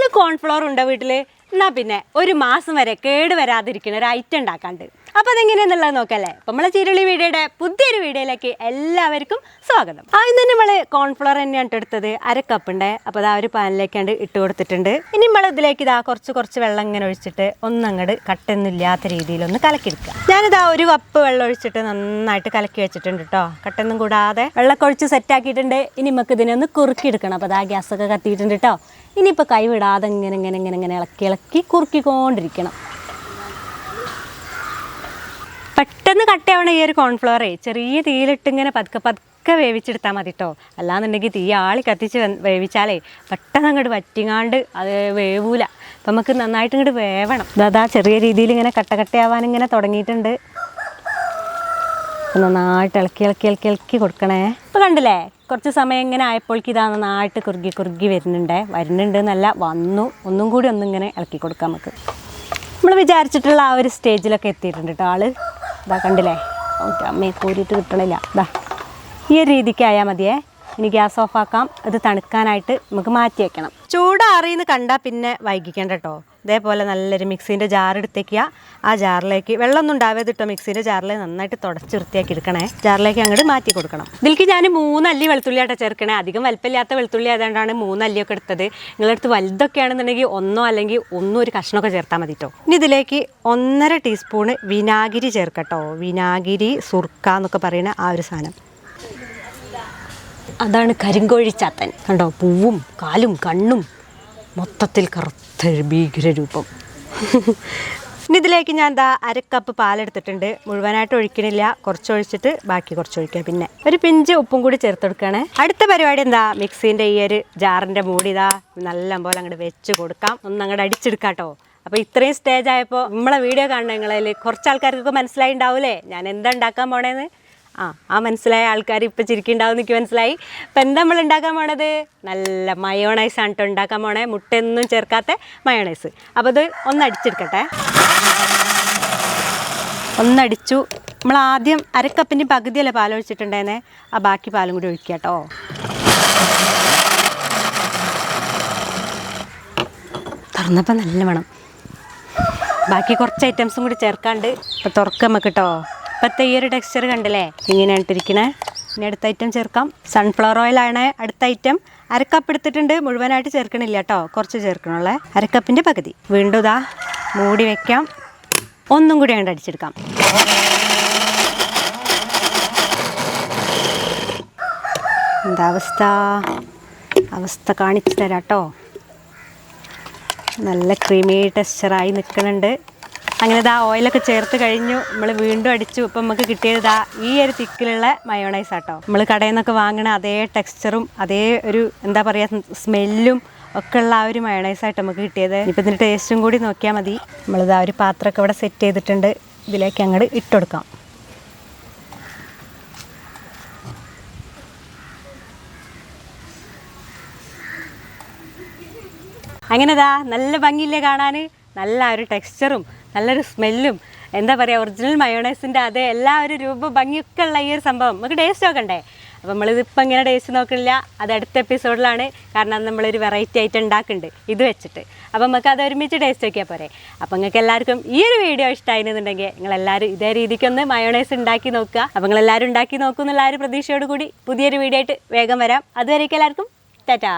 നാല് കോൺഫ്ലോർ ഉണ്ടോ വീട്ടിൽ? എന്നാ പിന്നെ ഒരു മാസം വരെ കേട് വരാതിരിക്കുന്ന ഒരു ഐറ്റം ഉണ്ടാക്കാണ്ട്. അപ്പൊ അതെങ്ങനെയാന്നുള്ളത് നോക്കല്ലേ? അപ്പൊ നമ്മളെ ചിരുളി വീഡിയോയുടെ പുതിയൊരു വീഡിയോയിലേക്ക് എല്ലാവർക്കും സ്വാഗതം. ആദ്യം തന്നെ നമ്മൾ കോൺഫ്ലോർ തന്നെയാണ് എടുത്തത് അര കപ്പ് ഉണ്ട്. അപ്പൊ അതാ ഒരു പാനിലേക്കാണ്ട് ഇട്ട് കൊടുത്തിട്ടുണ്ട്. ഇനി നമ്മൾ ഇതിലേക്ക് ഇതാ കുറച്ച് കുറച്ച് വെള്ളം ഇങ്ങനെ ഒഴിച്ചിട്ട് ഒന്നങ്ങട് കട്ടൊന്നും ഇല്ലാത്ത രീതിയിൽ ഒന്ന് കലക്കിയെടുക്കുക. ഞാനിതാ ഒരു കപ്പ് വെള്ളം ഒഴിച്ചിട്ട് നന്നായിട്ട് കലക്കി വെച്ചിട്ടുണ്ട് കേട്ടോ കട്ടൊന്നും കൂടാതെ വെള്ളമൊക്കെ ഒഴിച്ച് സെറ്റ് ആക്കിയിട്ടുണ്ട്. ഇനി നമുക്ക് ഇതിനെ ഒന്ന് കുറുക്കിയെടുക്കണം. അപ്പോൾ അതാ ഗ്യാസൊക്കെ കത്തിയിട്ടുണ്ട് കേട്ടോ ഇനിയിപ്പോൾ കൈവിടാതെ ഇങ്ങനെ ഇങ്ങനെ ഇങ്ങനെ ഇങ്ങനെ ഇളക്കി ഇളക്കി കുറുക്കിക്കൊണ്ടിരിക്കണം. പെട്ടെന്ന് കട്ടയാവണ ഈ ഒരു കോൺഫ്ലവറേ ചെറിയ തീയിലിട്ട് ഇങ്ങനെ പതുക്കെ പതുക്കെ വേവിച്ചെടുത്താൽ മതി കേട്ടോ അല്ലാന്നുണ്ടെങ്കിൽ തീ ആളി കത്തിച്ച് വേവിച്ചാലേ പെട്ടെന്ന് അങ്ങോട്ട് വറ്റിങ്ങാണ്ട് അത് വേവൂല. അപ്പം നമുക്ക് നന്നായിട്ട് ഇങ്ങോട്ട് വേവണം. അതാ ചെറിയ രീതിയിൽ ഇങ്ങനെ കട്ട കട്ടയാവാൻ ഇങ്ങനെ തുടങ്ങിയിട്ടുണ്ട്. നന്നായിട്ട് ഇളക്കി ഇളക്കി ഇളക്കി ഇളക്കി കൊടുക്കണേ. ഇപ്പോൾ കണ്ടില്ലേ? കുറച്ച് സമയം ഇങ്ങനെ ആയപ്പോഴേക്ക് ഇതാ നന്നായിട്ട് കുറുകി കുറുകി വരുന്നുണ്ടേ. വരുന്നുണ്ട് എന്നല്ല വന്നു. ഒന്നും കൂടി ഒന്നിങ്ങനെ ഇളക്കി കൊടുക്കാം നമുക്ക്. നമ്മൾ വിചാരിച്ചിട്ടുള്ള ആ ഒരു സ്റ്റേജിലൊക്കെ എത്തിയിട്ടുണ്ട് കേട്ടോ ആൾ. ഇതാ കണ്ടില്ലേ? അമ്മയെ കൂരിയിട്ട് കിട്ടണില്ല. ഇതാ. ഈ ഒരു രീതിക്ക് ആയാൽ മതിയേ. ഇനി ഗ്യാസ് ഓഫ് ആക്കാം. ഇത് തണുക്കാനായിട്ട് നമുക്ക് മാറ്റി വെക്കണം. ചൂടാറിയെന്ന് കണ്ടാൽ പിന്നെ വൈകിക്കേണ്ട കേട്ടോ ഇതേപോലെ നല്ലൊരു മിക്സീന്റെ ജാർ എടുത്തേക്കുക. ആ ജാറിലേക്ക് വെള്ളമൊന്നും ഉണ്ടാവാതെ കേട്ടോ മിക്സീന്റെ ജാറിൽ നന്നായിട്ട് തുടച്ച് വൃത്തിയാക്കി എടുക്കണേ. ജാറിലേക്ക് അങ്ങോട്ട് മാറ്റി കൊടുക്കണം. ഇതിലേക്ക് ഞാൻ മൂന്നല്ലി വെളുത്തുള്ളി ആട്ടോ ചേർക്കണേ. അധികം വലിപ്പമില്ലാത്ത വെളുത്തുള്ളി ആയതുകൊണ്ടാണ് മൂന്നല്ലിയൊക്കെ എടുത്തത്. നിങ്ങളടുത്ത് വലുതൊക്കെ ആണെന്നുണ്ടെങ്കിൽ ഒന്നോ അല്ലെങ്കിൽ ഒന്നും ഒരു കഷ്ണമൊക്കെ ചേർത്താൽ മതി കേട്ടോ ഇനി ഇതിലേക്ക് ഒന്നര ടീസ്പൂണ് വിനാഗിരി ചേർക്കട്ടോ വിനാഗിരി സുർക്ക എന്നൊക്കെ പറയുന്ന ആ ഒരു സാധനം. അതാണ് കരിങ്കോഴി ചാത്തൻ കണ്ടോ? പൂവും കാലും കണ്ണും മൊത്തത്തിൽ കറുത്ത ഭീകരരൂപം. ഇനി ഇതിലേക്ക് ഞാൻ എന്താ അരക്കപ്പ് പാലെടുത്തിട്ടുണ്ട്. മുഴുവനായിട്ട് ഒഴിക്കണില്ല. കുറച്ചൊഴിച്ചിട്ട് ബാക്കി കുറച്ച് ഒഴിക്കുക പിന്നെ. ഒരു പിഞ്ച് ഉപ്പും കൂടി ചേർത്ത് കൊടുക്കണേ അടുത്ത പരിപാടി എന്താ? മിക്സീന്റെ ഈ ഒരു ജാറിന്റെ മൂടി ഇതാ നല്ല പോലെ അങ്ങോട്ട് വെച്ച് കൊടുക്കാം. ഒന്ന് അങ്ങോട്ട് അടിച്ചെടുക്കാം കേട്ടോ. അപ്പോൾ ഇത്രയും സ്റ്റേജ് ആയപ്പോൾ നമ്മളെ വീഡിയോ കാണുന്ന കുറച്ച് ആൾക്കാർക്കൊക്കെ മനസ്സിലായി ഉണ്ടാവൂലേ ഞാൻ എന്താ ഉണ്ടാക്കാൻ പോണേന്ന്? ആ ആ മനസ്സിലായ ആൾക്കാർ ഇപ്പം ചിരിക്കുണ്ടാവും എനിക്ക് മനസ്സിലായി. ഇപ്പം എന്താ നമ്മൾ ഉണ്ടാക്കാൻ പോണത്? നല്ല മയോണൈസ് ആണ് കേട്ടോ ഉണ്ടാക്കാൻ പോണേ. മുട്ടയൊന്നും ചേർക്കാത്ത മയോണൈസ്. അപ്പോൾ ഇത് ഒന്ന് അടിച്ചെടുക്കട്ടെ ഒന്നടിച്ചു. നമ്മൾ ആദ്യം അരക്കപ്പിന്റെ പകുതിയല്ലേ പാൽ ഒഴിച്ചിട്ടുണ്ടായിരുന്നേ? ആ ബാക്കി പാലും കൂടി ഒഴിക്കുക കേട്ടോ തുറന്നപ്പോൾ നല്ല വേണം ബാക്കി കുറച്ച് ഐറ്റംസും കൂടി ചേർക്കാണ്ട് ഇപ്പം തുറക്കാം നമുക്ക് കേട്ടോ ഇപ്പോഴത്തെ ഈ ഒരു ടെക്സ്ചർ കണ്ടില്ലേ? ഇങ്ങനെയാണ് ഇട്ടിരിക്കണേ ഇനി അടുത്ത ഐറ്റം ചേർക്കാം. സൺഫ്ലവർ ഓയിലാണ് അടുത്ത ഐറ്റം അരക്കപ്പ് എടുത്തിട്ടുണ്ട്. മുഴുവനായിട്ട് ചേർക്കണില്ല കേട്ടോ. കുറച്ച് ചേർക്കണുള്ളേ. അരക്കപ്പിന്റെ പകുതി. വീണ്ടും ഇതാ മൂടി വെക്കാം. ഒന്നും കൂടി അങ്ങോട്ട് അടിച്ചെടുക്കാം. എന്താ അവസ്ഥ? അവസ്ഥ കാണിച്ചു തരാം കേട്ടോ. നല്ല ക്രീമി ടെക്സ്ചറായി നിൽക്കുന്നുണ്ട്. അങ്ങനെ ഇതാ ഓയിലൊക്കെ ചേർത്ത് കഴിഞ്ഞു. നമ്മൾ വീണ്ടും അടിച്ചു. ഇപ്പം നമുക്ക് കിട്ടിയത് ഇതാ ഈ ഒരു തിക്കിലുള്ള മയോണൈസ് ആട്ടോ. നമ്മൾ കടയിൽ നിന്നൊക്കെ വാങ്ങണ അതേ ടെക്സ്ചറും അതേ ഒരു എന്താ പറയുക സ്മെല്ലും ഒക്കെ ഉള്ള ആ ഒരു മയോണൈസായിട്ട് നമുക്ക് കിട്ടിയത്. ഇപ്പം ഇതിന്റെ ടേസ്റ്റും കൂടി നോക്കിയാൽ മതി. നമ്മളിത് ആ ഒരു പാത്രമൊക്കെ ഇവിടെ സെറ്റ് ചെയ്തിട്ടുണ്ട്. ഇതിലേക്ക് അങ്ങോട്ട് ഇട്ടുകൊടുക്കാം അങ്ങനെ ദാ നല്ല ഭംഗിയില്ലേ കാണാൻ നല്ല ഒരു ടെക്സ്ചറും നല്ലൊരു സ്മെല്ലും എന്താ പറയുക ഒറിജിനൽ മയോണൈസിന്റെ അതേ എല്ലാ ഒരു രൂപ ഭംഗിയൊക്കെ ഉള്ള ഈ ഒരു സംഭവം. നമുക്ക് ടേസ്റ്റ് നോക്കണ്ടേ? അപ്പോൾ നമ്മളിതിപ്പോൾ ഇങ്ങനെ ടേസ്റ്റ് നോക്കില്ല അത് അടുത്ത എപ്പിസോഡിലാണ് കാരണം നമ്മളൊരു വെറൈറ്റി ആയിട്ട് ഉണ്ടാക്കുന്നുണ്ട് ഇത് വെച്ചിട്ട്. അപ്പോൾ നമുക്ക് അത് ഒരുമിച്ച് ടേസ്റ്റ് നോക്കിയാൽ പോരെ. അപ്പോൾ നിങ്ങൾക്ക് എല്ലാവർക്കും ഈ ഒരു വീഡിയോ ഇഷ്ടമായിരുന്നുണ്ടെങ്കിൽ നിങ്ങളെല്ലാവരും ഇതേ രീതിക്കൊന്ന് മയോണൈസ് ഉണ്ടാക്കി നോക്കുക. അപ്പോൾ നിങ്ങളെല്ലാവരും ഉണ്ടാക്കി നോക്കുന്നുള്ള ആ ഒരു പ്രതീക്ഷയോടുകൂടി പുതിയൊരു വീഡിയോ ആയിട്ട് വേഗം വരാം. അതുവരേക്കും എല്ലാവർക്കും ടാറ്റാ!